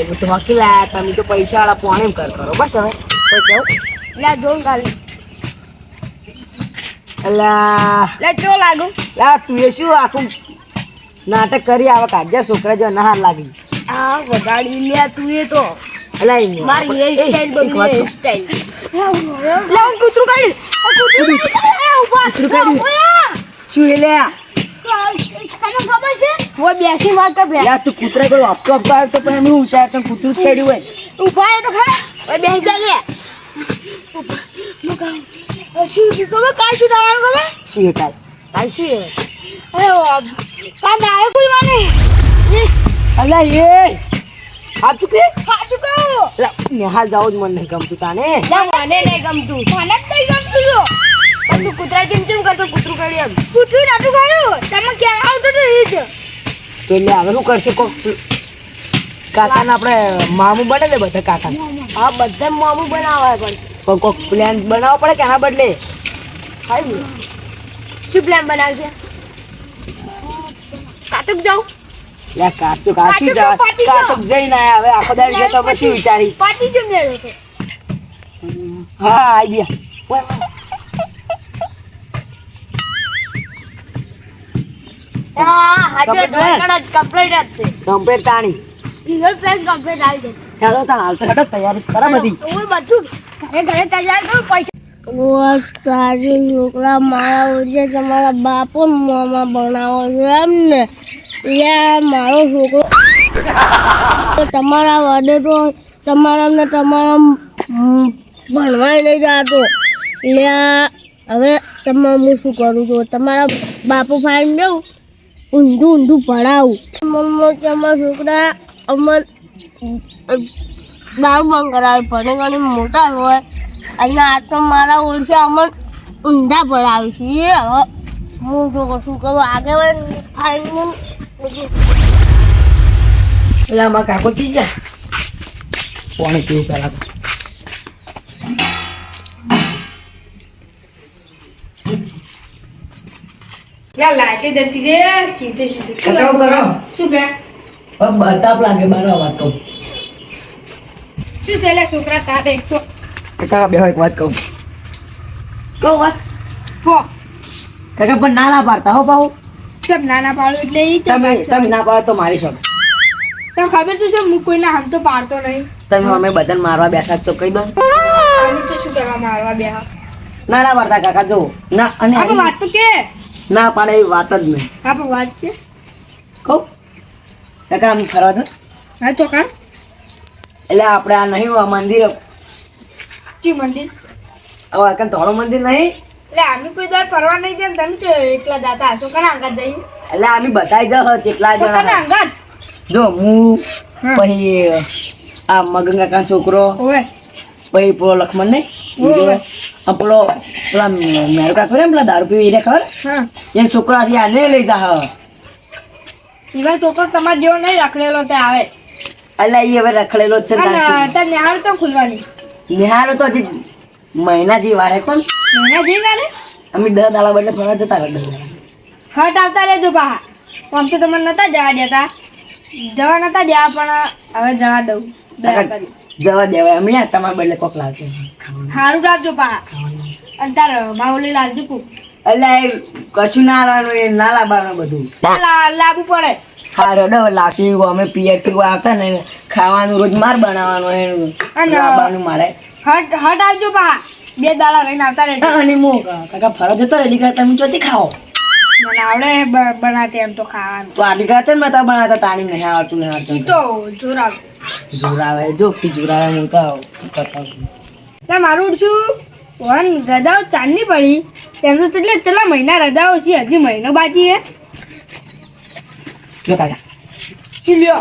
એટલે તો હકી લાયા તમે તો પૈસા વાળા પોણે કર કરો. બસ હવે કોઈ કેવું? લે જોન ખાલી. અલા લે ચો લાગુ. લા તું એ શું આખું નાટક કરી આવા કાઢ્યા છોકરા જો નહાર લાગી. આ વગાડી લે તું એ તો. અલા મારી હેર સ્ટાઈલ બગડી હેર સ્ટાઈલ લે હું કૂતરું કાઢી કૂતરું કાઢી. શું લે તને ખબર છે वो બેસી વાત કર બે યા તું કૂતરા કોઈ આપતો આપતો આવ્યો તો પણ એમ ઉચાર તો કૂતરું જ ખેડ્યું હોય. ઊભા એ તો ખરા. ઓય બેસી જા લે. શું શું ખબર? કાલ શું થવાનું ખબર? શું કાલ? કાલ શું અરે કાલ આવ્યો કોઈ મને અલા એ. સાચું કે? સાચું કહું. નિહાલ જાવું જ મન નહીં ગમતું તાને. ના મને નહીં ગમતું. મને જ નહીં ગમતું પણ તું કૂતરા જેમ જેમ કરતો? કૂતરું કાઢી એમ. કૂતરું નાટું કર્યું. તમે ક્યાં આવતો તો એ જ તો એટલે હવે શું કરશે કોક? કાકાને આપણે મામું બને ને બધા કાકા. હા બધા મામું બનાવે પણ. પણ કોક પ્લાન બનાવવો પડે કે આના બદલે? હાઈ શું પ્લાન બનાવશે? કાતુક જાઉં. લે કાચું કાચું જા પાટી જઈને આયા હવે આખો દાડી ગયા પછી વિચારી. પાટી જેમ લે હા આઈડિયા કમ્પ્લીટ જ છે. કમ્પ્લીટ તાણી. ઈગલ પ્લાન કમ્પ્લીટ આવી જશે. હેડો તાણ હાલ તો હેડો તૈયારી કરા બધી. હું બધું ઘરે ઘરે તૈયાર કરું પૈસા તારી છોકરા મારા ઓછે તમારા બાપો મામા બનાવો છો એમ ને. યાર મારો છોકરો. તમારા વડે તો તમારા ને તમારા ભણવાય નહીં જાતો. લ્યા હવે તમે હું શું કરું છું? તમારા બાપુ ફાઈન દેવું ઊંધું ઊંધું પડાવું. મમ્મી કે અમારા છોકરા અમાર બાર બંધ કરાવે ભણે ઘણી મોટા હોય. અને આ તો મારા ઓળશે અમર ઊંધા પડાવે છે. એ હવે હું જો કશું કરું. આગળ ફાઈન એટલે આમાં કાકો જા પાણી પીવું પેલા તો યાર લાઈટે જતી રે સીધે સીધે. કટાવ કરો. શું કે બતાપ લાગે બારો વાત કહું. શું છે લે છોકરા તારે તો. કાકા બે એક વાત કહું. કહું વાત? કહો. કાકા પણ ના ના પાડતા હો પાહુ. ચમ નાના પાડું એટલે ઈ તમે તમે ના પાડો તો મારી શકો તને ખબર તો છે હું કોઈના હામ તો પાડતો નહીં. તમે અમે બધાને મારવા બેઠા છો કહી દો તો શું કરવા મારવા બેઠા નાના ના ના પાડતા કાકા જો ના અને વાત તો કે. ના પાડે એવી વાત જ નહીં. વાત કહું? કાકા આમ ફરવા દો હા તો કા એટલે આપણે આ નહીં આ મંદિર. ચી મંદિર? હવે આ કાંઈ ધોળું મંદિર નહીં? એટલે આમી કોઈ દર ફરવા નહીં જેમ તમે તો એકલા દાતા હશો. કના અંગાત જઈ એટલે આમી બતાવી જાવ કેટલા જણા અંગાત? જો હું. પછી આ મગન કાકા છોકરો ઓવે. પછી પેલો લખમણ નહીં? પેલો પેલા મેરો કાકો ને પેલા દારૂ પીવી એને ખબર? હા. એ છોકરા છે આને લઈ જા હવે એવા છોકરો તમારે જેવો નહીં રખડેલો તે આવે. એટલે એ હવે રખડેલો છે નિહાળ તો ખુલવાની. નિહાળો તો હજી મહિના જેવી વારે પણ મહિના જઈ વારે? અમે દસ દાડા બદલે ફરવા જતા રહ્યા હટ આવતા રહેજો પાહા આમ તો તમને નતા જવા દેતા. જવા નતા દેવા પણ હવે જવા દઉં. જવા દેવાય. હમણાં તમારા બદલે કોક લાવશે. સારું લાવજો પા. અને તાર બાहुલી લાવજો કુ એટલે કશું ના લાવવાનું એ ના લાવવાનું બધું. લાવવું પડે. હા રડો લાસી અમે પિયરથી આવતા ને ખાવાનું રોજ માર બનાવવાનું એનું. લાવવાનું મારે. હટ હટ આવજો પા. બે દાડા લઈને આવતા રહે અને મો કાકા ફરજ જતો રહે દીકરા તમે ચોથી ખાઓ? મને આવડે બનાતે એમ તો ખાવાનું. તો આ દીકરા ને મેં તો તાણી નહીં આવડતું નહીં આવડતું. તો જોર જોરાવે જો કે જોરાવે હું તો કરતા મારું શું? વન રજાઓ ચાંદની પડી. તેમનું એટલે કેટલા મહિના રજાઓ છે? હજી મહિનો બાકી હે. જો કાકા. શું લ્યો?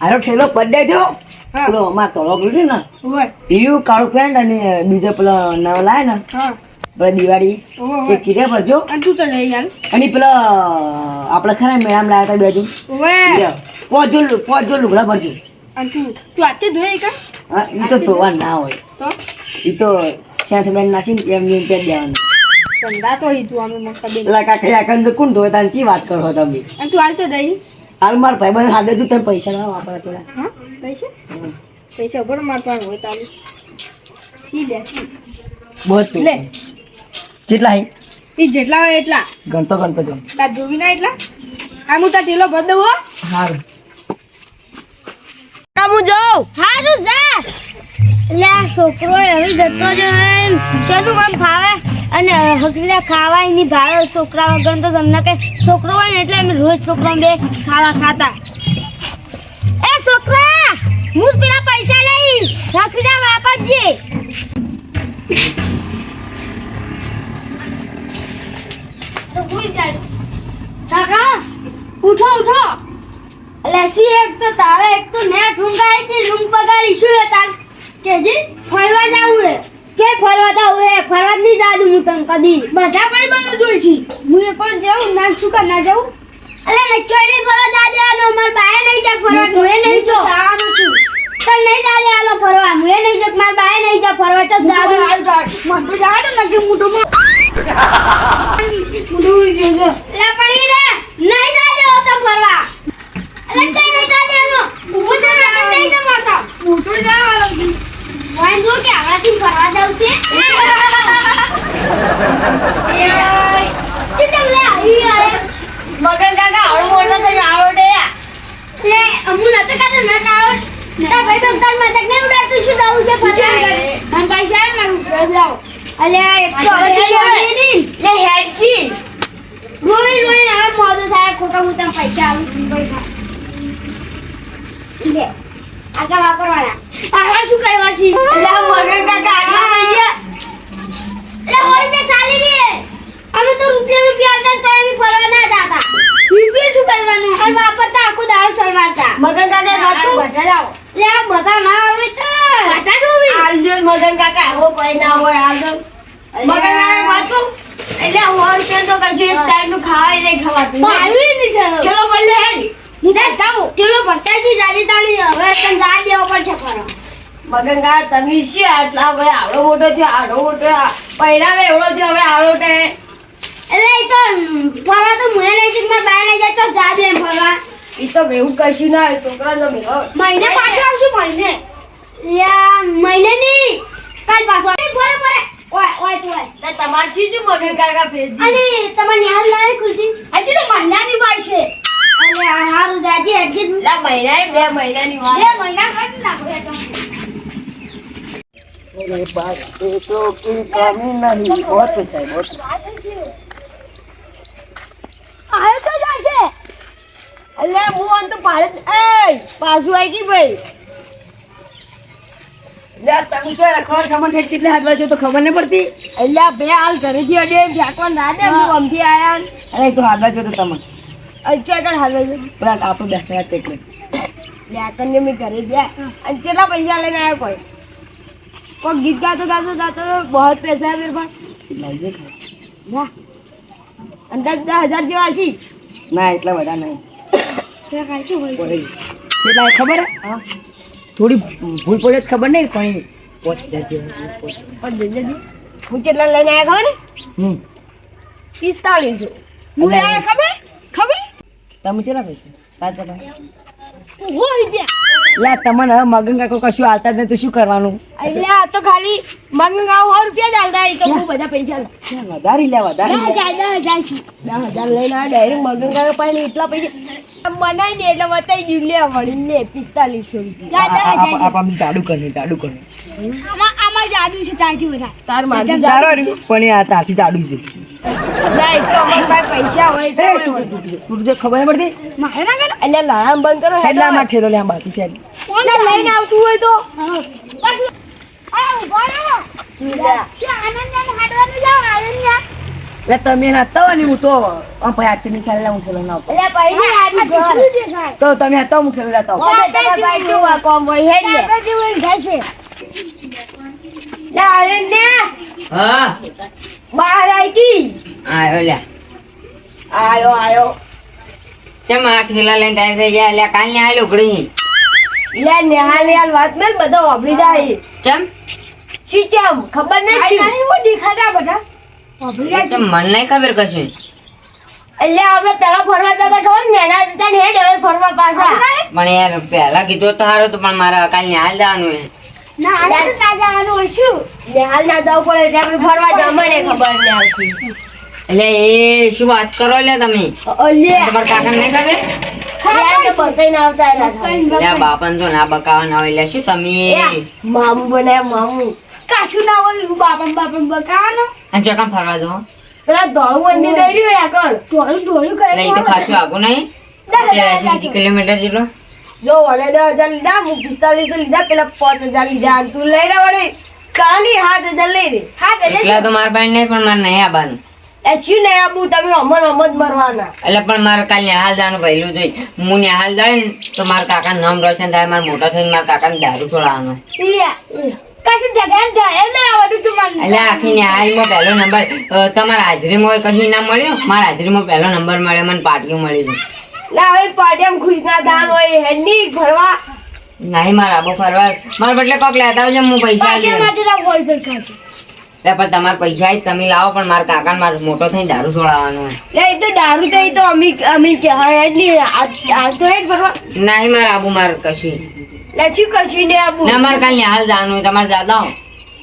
આરો ઠેલો પડ જો. પેલો અમાર તળો ને. પીયું કાળું પેન્ટ અને બીજો પેલો નવો લાય ને. હા. પેલા દિવાળી એ કીધે ભરજો અને તું તો યાર અને પેલા આપણે ખરા મેળામ લાયા હતા બેજુ પોજો પોજો લુગડા ભરજો. અને તું તું આતે ધોઈ કા? હા એ તો ધોવા ના હોય. તો? એ તો શેઠ બેન નાસીને એમ એમ પેટ દેવાનું. હી તું અમે ધોય તાન ચી વાત કરો તમે? અને તું હાલ તો જઈ હાલ મારા ભાઈબંધ હાથે તું તમે પૈસા ના વાપરે થોડા. હા? પૈસા? પૈસા પણ હોય તારું. સી લે સી જ લે. કેટલા હે? એ જેટલા હોય એટલા. ગણતો ગણતો જો. તા જોવી ના એટલા? આમ તા ઢીલો ભર દઉં હો કામ જાઉં હારું જા. લે આ છોકરો હવે જતો જ શેનું કામ ફાવે? અને હકીરા ખાવાય નહીં ભાવે છોકરા વગર તો તમને કે છોકરો હોય ને એટલે અમે રોજ છોકરા બે ખાવા ખાતા. એ છોકરા હું પેલા પૈસા લઈ હકીરા વાપરજે કાકા ઉઠો ઉઠો. એટલે એક તો તારે એક તો નેટ ઊંઘાઈ છે રૂમ પગાડી શું હે તાર? કે ફરવા જાવું હે. કે ફરવા જાવું હે? ફરવા નહીં જાદુ હું તને કદી. બધા ભાઈ બંધ જોઈશી હું એક વાર જાઉં? ના શું કર ના જાઉં? અલે ને નહીં ફરવા જા દેવાનો અમાર બાય નહીં જા ફરવા એ નહીં જો જવાનું છું. તને નહીં જા દેવાનો ફરવા. હું એ નહીં જો માર બાય નહીં જા ફરવા તો જાદુ મન તો જાડો ને કે મોટો મુડું જોજો લે પડી લે નહીં જા દેવો તો ફરવા અલે કઈ નહીં જા દેવાનો ઊભો થા ને આપણે નહીં જા પાછા મોટો જાવાનો વાન જો કે આપણાથી ફરવા જાવ છે યાર કે તમે આવી યાર મગન કાકા આવડો મોટો થઈ આવડે લે અમુ નતો કાતો ન કાળો તા ભાઈ બગદાનમાં તક નહીં ઉડાડતું શું દાવું છે ફરવા મન પૈસા આલ મારું ઘર લાવ અલે એક તો હવે તું જોઈ નહીં લે હેડજી રોઈ રોઈ હવે મોડું થાય ખોટા હું તને પૈસા આલું પૈસા લે આગા વાપરવાના. આવા શું કરવા છે? લે મગન કાકા આટલા પૈસા એટલે હોય ને ચાલી રે અમે તો રૂપિયા રૂપિયા આવતા તો અમે ફરવા ના જાતા. રૂપિયા શું કરવાનું? અને વાપરતા આખો દાડો ચડવાતા મગન કાકા હતું બધા લાવો લે આ બધા ના આવે તો. બધા ડૂબી આલજો મગન કાકા આવો કોઈ ના હોય આલજો મગન કાકા હતું એટલે હોર કે તો કશું એક ટાઈમનું ખાવાય નહીં ખાવાતું. ભાવી નહીં થયો. ચલો બોલે હેડ. નીચે જાઓ ચલો ભટ્ટાજી રાજસ્થાની હવે તને જા દેવો પડશે મગન કાકા તમે શું આટલા ભાઈ આવડો મોટો થયો. આડો મોટો પહેરાવે એવડો થયો. હવે આવડો ટે એટલે એ તો ફરવા તો મુએ લઈ જઈ મારા બાય લઈ જાય તો જા દે એમ ફરવા. ઈ તો એવું કશું ના હોય. છોકરાનો મેળો મહિને પાછો આવશું મહિને. યા મહિને ની કાલ પાછો ફરે ફરે ઓય ઓય તું ઓય. તમાર શું થયું મગન કાકા ફેરજી અરે તમારે નિહાલ લાવે ખુરશી હજી તો મહિનાની ભાઈ છે. અરે આ હારું જાજી હજી બે લા મહિના બે મહિનાની વાત મહિના કરી નાખો मेरे पास पैसों की कमी नहीं बहुत पैसा है बहुत આયો તો જાશે અલ્યા હું આમ તો પાડે એ પાછું આવી ગઈ ભાઈ લે તમે જો રખડો ખમણ ઠેક કેટલે હાથ વાંચો તો ખબર નહીં પડતી અલ્યા બે હાલ ઘરેથી અડે ફેંકવા ના દે હું આમથી આયા ને. અરે એ તો હાથ વાંચો તો તમે અચ્છા કણ હાલ છે પેલા ટાપુ બેઠા ટેકલે લ્યાકન મેં ઘરે ગયા. અને કેટલા પૈસા લઈને આવ્યો કોઈ? કોઈ ગીત ગાતો ગાતો ગાતો બહુ પૈસા મેરે પાસ. ખાય. ના અંદાજ દસ હજાર જેવા હશી ના એટલા બધા નહીં. કેટલા ખબર? હા. થોડી ભૂલ પડે ખબર નહીં પણ પાંચ હજાર જેવા પાંચ. હું કેટલા લઈને આવ્યા ખબર? ને પિસ્તાળીસો હું ખબર? તમે કેટલા પૈસા? સાત ટકા હો રૂપિયા લે તમને હવે મગન કાકો કશું હાલતા જ નહીં તો શું કરવાનું? એટલે આ તો ખાલી મંગાવ સો રૂપિયા જ આલતા એ તો હું બધા પૈસા વધારી લે વધારી દસ હજાર લઈને ડાયરેક્ટ મગન કાકો પાસે એટલા પૈસા બનાવી ને એટલે વતાઈ દીધું લે વળી લે પિસ્તાલીસો રૂપિયા. આ- આ- આ- આ આમ કરે જાડુ કરે આમાં આમાં જાદુ છે તારથી બધા તાર મારથી તારો પણ આ તારથી જાડુ છે. પૈસા હોય એટલે તમે ના હતા હોય ને હું તો આમ પછી આજની ખાલી હું ખેલો ના તો તમે હતા હું ખેલો જતા બહાર આવી આયો લ્યા આયો આયો. ચમ આ ઠેલા લઈને ટાઈમ થઈ ગયા લ્યા કાલ ને આયેલો ઉઘડી લે નેહાલ યાર વાત મેલ બધા વાપરી જાય. ચમ? શી ચમ? ખબર નથી. હું દેખાતા બધા? મને નહીં ખબર કશું. એટલે આપણે પેલા ફરવા જતા ખબર ને એના જતા ને હેડ હવે ફરવા પાછા. પણ યાર પેલા કીધું તો હારો તો પણ મારા કાલ હાલ જવાનું હે ના હાલ ના જવાનું હોય શું? ને હાલ ના જવું પડે એટલે આપણે ફરવા જવા મને ખબર ને આવતી. એટલે એ શું વાત કરો લે તમે? અલ્યા તમારા કાકા નહીં ખબર? બાપન તો ના બકાવા ના હોય એટલે શું તમે? મામુ બનાય મામુ. કશું ના હોય બાપન બાપન બકાવાનો અને ચોકમ ફરવા દો પેલા ધોળું મંદિર દઈ રહ્યું આગળ. ધોળું ધોળું કરે એટલે તો ખાસું આગું નહીં. કિલોમીટર જેટલો. જો વડે દસ હજાર લીધા હું પિસ્તાલીસો લીધા પેલા પાંચ હજાર લીધા. તું લઈ લે વડે કાલી હજાર લઈ રે હા તો એટલા તો મારા પાસે નહીં પણ મારે નહીં આવવાનું. એ શું નહીં આબુ તમે અમર અમર મરવાના. એટલે પણ મારે કાલ નિહાલ જવાનું પહેલું જોઈ. હું નિહાલ જાય ને તો મારા કાકા નામ રોશન થાય મારા મોટા થઈને મારા કાકાને દારૂ છોડાવવાનો કશું જગ્યા જાય ને આવડું તું મને એટલે આખી નિહાલમાં પહેલો નંબર તમારા હાજરીમાં હોય કશું ના મળ્યું? મારા હાજરીમાં પહેલો નંબર મળ્યો મને પાટીઓ મળી હતી ના હવે પાટિયામાં ખુશ ના દાન હોય હેડની ફરવા નહીં મારા આબો ફરવા. મારા બદલે કોક લેતા આવજો હું પૈસા એટલે પણ તમારા પૈસા જ તમે લાવો પણ મારા કાકા મારો મોટો થઈને દારૂ છોડાવવાનો એ તો દારૂ તો એ તો અમી અમી કે હા હેડની હાલ તો હેડ ફરવા નહીં મારા આબુ મારે કશું. લે શું કશું નહીં આબુ ના મારે કાલ નિહાલ જવાનું તમારે દાદા હો.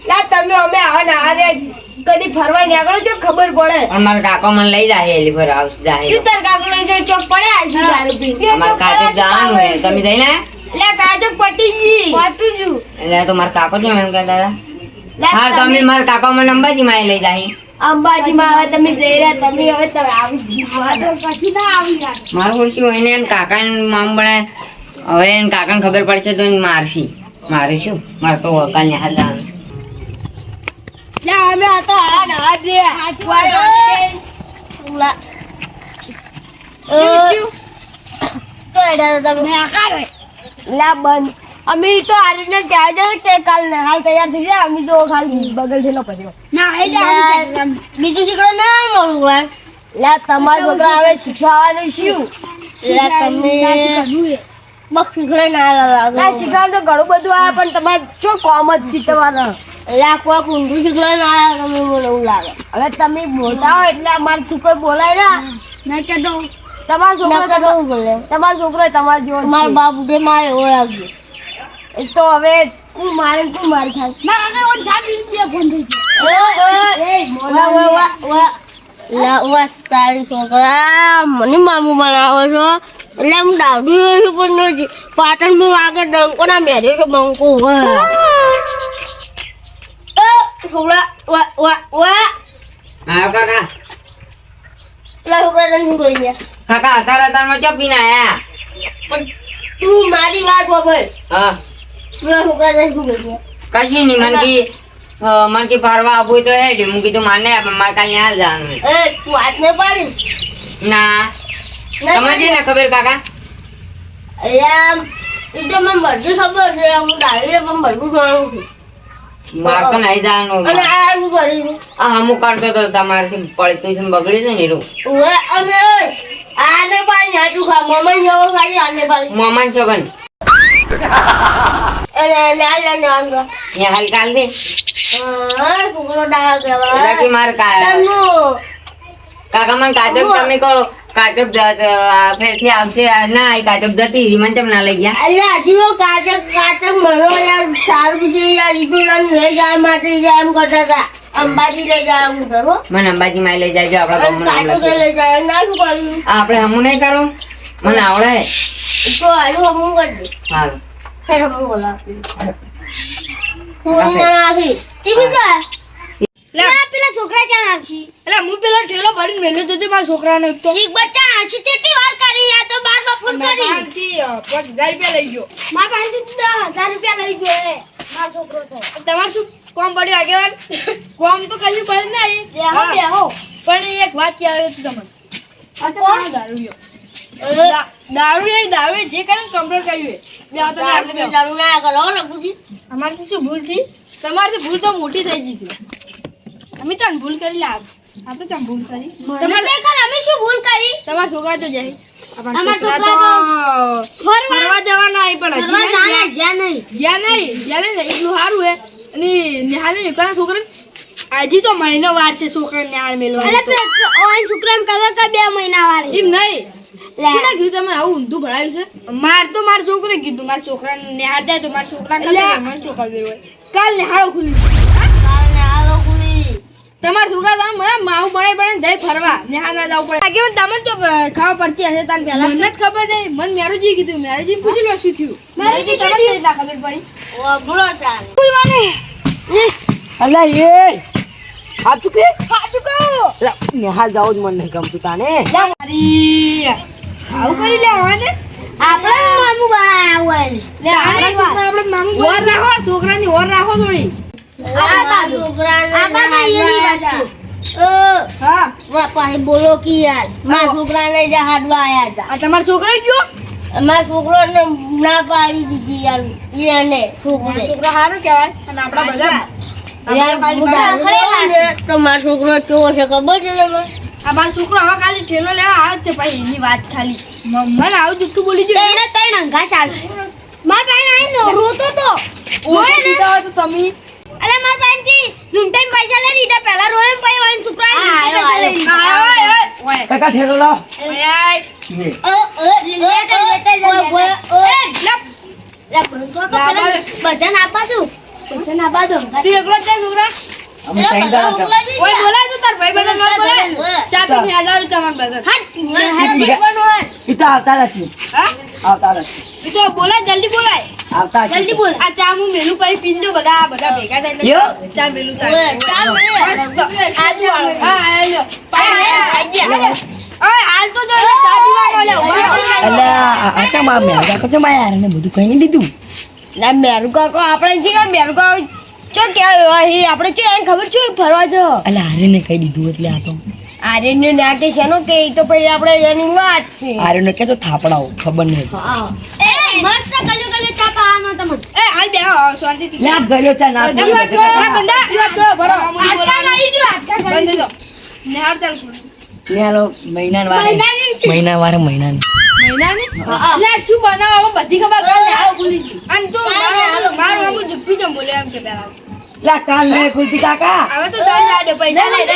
લા તમે અમે આને આને કદી ફરવા નીકળો છો? ખબર પડે. પણ મારા કાકો મને લઈ જાય એલી ફર આવસ જાય શું તાર કાકો લઈ જાય ચોક પડે આ સી દારૂ પી મારા કાકો જાન હોય તમે જઈને લે કાજો પટી ગઈ પાટું છું એટલે તો મારા કાકો છે એમ કહેતા દાદા. હા તમે મારા કાકા મને અંબાજીમાં લઈ જાય અંબાજીમાં હવે તમે જઈ રહ્યા તમે હવે તમે આવી. પછી ના આવી યાર મારું શું હોય ને કાકા કાકાને મામ બનાય હવે એને કાકાને ખબર પડશે તો એને મારશી. મારે શું? મારે તો વકાલ ને હાલ. અમે આ તો આ ને આ જ રહ્યા. લા. શું શું? તો એડા તમે. આકાર લા બંધ. અમે તો આ રીતના કહેવા જાય કે કાલ ને હાલ તૈયાર થઈ જાય અમે તો ખાલી બગલ પડ્યો ના હે જા બીજું શીખડો ના મળું વાર લે તમારા છોકરા હવે શીખવાનું શું? લે તમે બક શીખડે ના લાગે. આ શીખવાનું તો ઘણું બધું આવે પણ તમારે જો કોમ જ શીખવાનું લા કોઈ શીખડે ના લાગે તમે મને એવું લાગે. હવે તમે બોલતા હો એટલે અમારથી કોઈ બોલાય ના. ના કે તમારો છોકરો બોલે તમારો છોકરો તમારા જેવો મારા બાપ ઉઠે મારે એવો લાગ્યો. એ તો હવે કું મારે કું મારી ખાય ના કાકા ઓન જાબી દે ફોન થઈ ગયો. વાહ વાહ વાહ વાહ લા વાહ તારી છોકરા મને મામું બનાવો છો. એટલે હું દાવડી છું પણ નથી પાટણમાં વાગે ડંકો ના મેર્યો છે બંકો. છોકરા હા કાકા. છોકરા તને શું કરી ગયા કાકા અત્યારે અત્યારમાં ચો પીને આયા? તું મારી વાત ખબર હા. છોકરા શું કરી ગયા કશું નહીં મને કી મને કી ફરવા આવવું હોય તો હેડ હું કીધું માને મારે કાલ ને જવાનું એ તું હાથ ને પાડી ના. તમને છે ને. ખબર કાકા? એમ એ તો મને બધી ખબર છે. હું ડાયરી પણ બધું જાણું છું. મારે તો નહીં જવાનું આ અમુક કરતો તો તમારે પડતું છે બગડી છે ને આને પાડી નાચું ખા મમ્મી જવો ખાલી આને પાડી. મોમાન છોકન. અરે ના ના ના આમ તો. હાલ કાલ મારે કા. કાકા મને કાચક તમે કહો. કાચક ફેરથી આવશે. ના એ કાચક જતી મને ચમ ના લઈ ગયા? અલ્યા, હજી કાચક કાચક મને યાર. સારું છે યાર. ઈટુલાને લઈ જવા માટે એમ કરતા હતા. અંબાજી લઈ કરો મને અંબાજી માં લઈ જાય કાચક લઈ જાય ના શું કર્યું આપણે હમું નહીં કરું? મને આવડે તો આજુ હમું કરી સારું ફેર હમું બોલાવ હું ના નથી ટીવી કા પેલા છોકરા ક્યાં આવશે? એટલે હું પેલા ઠેલો ભરીને મેલ્યો તો તે મારા છોકરાને તો. શીખ બચ્ચા આવશે કેટલી વાર કરી આ તો બારમાં ફોન કરી. પાંચથી, પાંચ હજાર રૂપિયા લઈ ગયો. મારા દસ હજાર રૂપિયા લઈ ગયો એ મારો છોકરો તો. તમારે શું કોમ પડ્યું આગેવાન? કોમ તો કશું પડે નહીં બેહો બેહો પણ એક વાત કહેવાય હતી તમને આ દારૂ એ, દારૂ એ દારૂ જે કરે કમ્પ્લેટ કર્યું બે આ હાથો. દારૂ ના કરો અમારથી શું ભૂલથી તમારી ભૂલ તો મોટી થઈ ગઈ છે. અમે તો ભૂલ કરી લાવ આપણે કેમ ભૂલ કરી. તમારે કર અમે શું ભૂલ કરી? તમારા છોકરા તો જાય. અમારા છોકરા તો ફરવા જવાના આઈ પણ ફરવા જ્યાં નહીં. જ્યાં નહીં? જ્યાં નહીં એટલું સારું હે. અને નિહાલે નિકાના છોકરા આજી તો મહિનો વાર છે છોકરાને ન્યાળ મેલવા એટલે ઓન છોકરાને કહે કે બે મહિના વાર એમ નહીં. લે. કેના કીધું તમે? આવું ઊંધું ભણાવ્યું છે? માર તો મારા છોકરે કીધું. મારા છોકરાને નિહાળ જાય તો મારા છોકરા છોકરા કાલ નિહાળો ખુલી તમારા છોકરા તમે મને માવું પડે બને જઈ ફરવા. નિહાળ ના જવું પડે. આગે તમને તો ખાવા પડતી હશે તાર પહેલા. મને ખબર નહીં. મને મેરુજી કીધું. મેરુજી પૂછી લો શું થયું. મેરુજી તમને કઈ ખબર પડી? ઓબળો ચાલ અલા એ! હાચું કે હાચું અલા, નિહાલ જાવું જ મન નહીં ગમતું તાને. મારી. આવું કરી લેવા ને આપણે મામું બનાયા હોય ને. લે છોકરા આપણે મામું ઓર રાખો છોકરાની ઓર રાખો થોડી. બોલો કે યાર મારા છોકરાને જ હાડવા આયા હતા તમારો છોકરો ગયો મારા છોકરોને ના પાડી દીધી યાર એને છોકરે છોકરો સારું કહેવાય. અને આપણા બધા યાર છે. છોકરો કેવો છે ખબર છે તમને? આ છોકરો હવે ખાલી ઠેલો લેવા આવે છે ભાઈ એની વાત ખાલી. મને આવું જુઠ્ઠું બોલી આવશે. મારા આવીને રોતો તો. ઓય તો તમે અલે માર પાંચી ઝૂંટાઈને પૈસા લઈ લીધા પહેલા રોયો ને પછી વાઈન છોકરાએ પૈસા લઈ લીધા ઓય ઓય ઓય કાકા ઠેલો લાવ. અ, અ, લેતા, લેતા, લેતા. એ, લપ. લે, ભણતો તો પેલા બધાને આપવા દઉં. બધાને આપવા દઉં. તું એકલો જ છોકરા અમે હતા. મોકલાવી ઓય દે. બોલાય તો તાર ભાઈ બંધ ન. ચા તો હાટ. આવતા હા આવતા બોલાય જલ્દી બોલાય આવતા જલ્દી બોલ આ ચા હું મેલું પછી પીંજો બધા બધા ભેગા થઈને ચા મેલું ઓય, ચાલ મળીએ. આદુ વાળો હા આઈ લો આઈ ગયા ઓય હાલ તો જો ચા આ મેં કાકા ચમ આ યાર એને બધું કઈ દીધું ના મેરુ કાકો આપણે છે કે મેરુ કાકો ચો ક્યાં અહીં આપણે ચો એને ખબર છે ફરવા જો. અલા આર્યને કહી દીધું એટલે આ તો. આર્યને ના કે શેનો કે એ તો પછી આપણે એની વાત છે. આર્યને કે તો થાપડાઓ ખબર નહીં. એ, મસ્ત ગલ્યું ગલ્યું ચા તમને. એ હાલ બે શાંતિથી. લે ગયો ચા ના બધી વાત પીધું. છોડો, આ બંધા. બંધ થઈ જાઓ. ને હાલો મહિના વારે. મહિના વારે મહિનાની. અને તું મારું મારું આમ જુઠ્ઠું બોલે એમ કે પેલા લા કાલ મે કુલતી કાકા હવે તો તારી લાડે પૈસા લઈ લે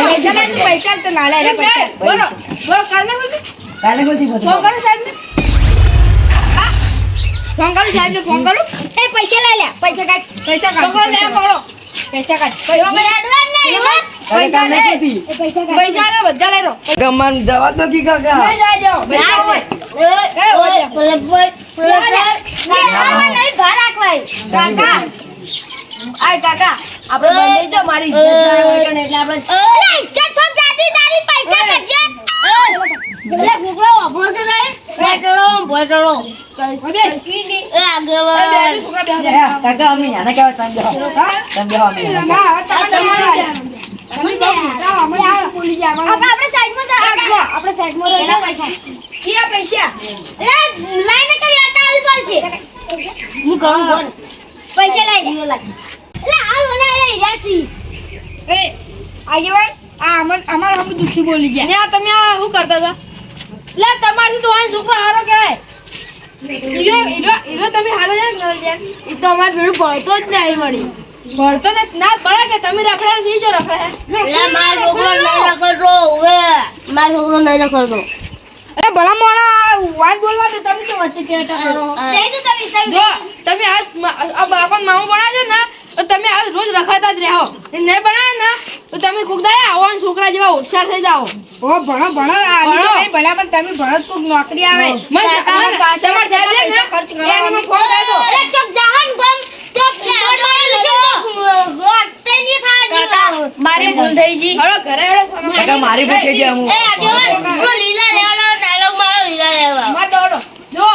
પૈસા લે તું પૈસા તો ના લે રે પૈસા કાલ મે કુલતી ફોન કરું સાહેબ ફોન કરું એ પૈસા લઈ લે પૈસા કાઢ પૈસા કાઢ પૈસા કાઢ અડવાન નહીં, હો. કાલે કાન નહીં પૈસા લે બધા લઈ લો ગમન જવા દો કી કાકા લઈ જાજો પૈસા હોય ઓય, ઓય, બોલે, બોલે, બોલે, બોલે. ના, આમાં નહીં, બહાર રાખવાય. કાકા આય કાકા આપણે બંધ જો મારી ઇજ્જત ના હોય કે એટલે આપણે અલે, ઇજ્જત છો જાતી તારી પૈસા કરજે. એટલે કૂકડો વાપરો તો નહીં? ભોંયટણો, ભોંયટણો. હવે સીધી એ આગેવાન. છોકરા બે લે, કાકા અમે આને કહેવાય તમે બેહો. તમે બેહો અમે આપણે સાઈડમાં આપણે સાઈડમાં રહી. પૈસા. ક્યાં પૈસા? લઈને કઈ પડશે. હું. કરું પૈસા લઈ લે. લઈ જાસી. એ આગેવાન આ અમર અમાર હમ દુખી બોલી ગયા. ને તમે આ શું કરતા હતા? લે તમારથી તો આ છોકરો હારો કહેવાય. હીરો હીરો હીરો તમે હારો છે ને છે એ તો અમાર ભેડું ભણતો જ નહીં મળી ભણતો ને ના ભણે કે તમે રખડા નહીં જો રખડા એટલે મારો છોકરો નહીં રખડતો. હવે મારો છોકરો નહીં રખડતો. અરે ભલા મોણા વાત બોલવા તો તમે તો વચ્ચે કેટા કરો. તમે, આ બાપા મામું બનાવજો ને તો તમે આ રોજ રખડતા જ રહો. એ નહીં બનાવો ને તો તમે કોક દાડે આવો ને છોકરા જેવા હોશિયાર થઈ જાઓ. ઓ ભણો ભણો ભણો. ભલા પણ તમે ભણો કોક નોકરી આવે. તમારે ને ખર્ચ કરવાનો. છોડ કરી દો અરે ચોક જાહન ગમ તો મારી ભૂલ થઈ ગઈ. હળો ઘરે હળો કાકા મારી ભૂલ થઈ ગઈ અમુક. એ હું લીલા લેવાનો ડાયલોગ મારો લીલા લેવા. મત દોડો જો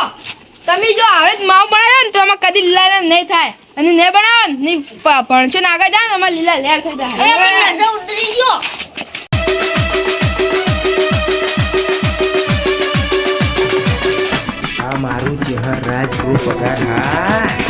તમે જો હવે જ માવ બનાવ્યો ને તો આમાં કદી લીલા નહીં થાય. અને ને બનાવો ને ભણશો ને આગળ જાય ને આમાં લીલા લેર થઈ જાય. ઉતરી ગયો. મારું ચહેર રાજ ગ્રુપ પગાર. હા.